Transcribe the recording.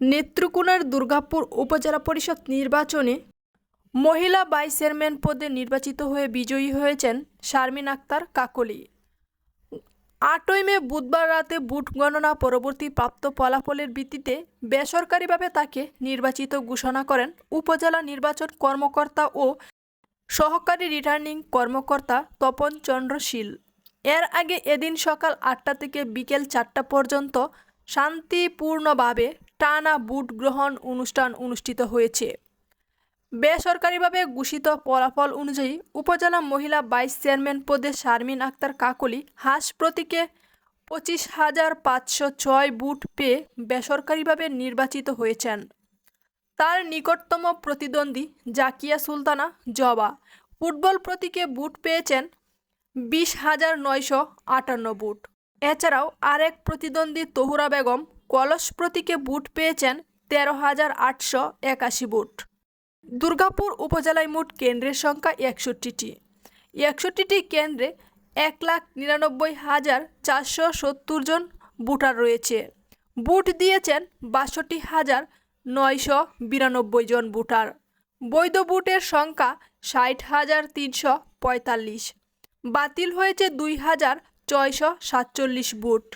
নেত্রকোনার দুর্গাপুর উপজেলা পরিষদ নির্বাচনে মহিলা ভাইস চেয়ারম্যান পদে নির্বাচিত হয়ে বিজয়ী হয়েছেন শারমিন আক্তার কাকলি। আটই মে বুধবার রাতে ভোট গণনা পরবর্তী প্রাপ্ত ফলাফলের ভিত্তিতে বেসরকারিভাবে তাকে নির্বাচিত ঘোষণা করেন উপজেলা নির্বাচন কর্মকর্তা ও সহকারী রিটার্নিং কর্মকর্তা তপন চন্দ্র শীল। এর আগে এদিন সকাল আটটা থেকে বিকেল চারটা পর্যন্ত শান্তিপূর্ণভাবে টানা বুট গ্রহণ অনুষ্ঠান অনুষ্ঠিত হয়েছে। বেসরকারিভাবে ঘোষিত ফলাফল অনুযায়ী উপজেলা মহিলা ভাইস চেয়ারম্যান পদে শারমিন আক্তার কাকলি হাঁস প্রতীকে পঁচিশ হাজার পাঁচশো ছয় বুট পেয়ে বেসরকারিভাবে নির্বাচিত হয়েছেন। তার নিকটতম প্রতিদ্বন্দ্বী জাকিয়া সুলতানা জবা ফুটবল প্রতীকে বুট পেয়েছেন বিশ হাজার নয়শো আটান্ন বুট এছাড়াও আরেক প্রতিদ্বন্দ্বী তহুরা বেগম কলস প্রতীকে বুট পেয়েছেন তেরো হাজার আটশো একাশি বুট। দুর্গাপুর উপজেলায় মোট কেন্দ্রের সংখ্যা একষট্টিটি। একষট্টিটি কেন্দ্রে এক লাখ নিরানব্বই হাজার চারশো সত্তর জন ভোটার রয়েছে। বুট দিয়েছেন বাষট্টি হাজার নয়শো বিরানব্বই জন ভোটার। বৈধ বুটের সংখ্যা ষাট হাজার তিনশো পঁয়তাল্লিশ। বাতিল হয়েছে দুই হাজার ছয়শো সাতচল্লিশ বুট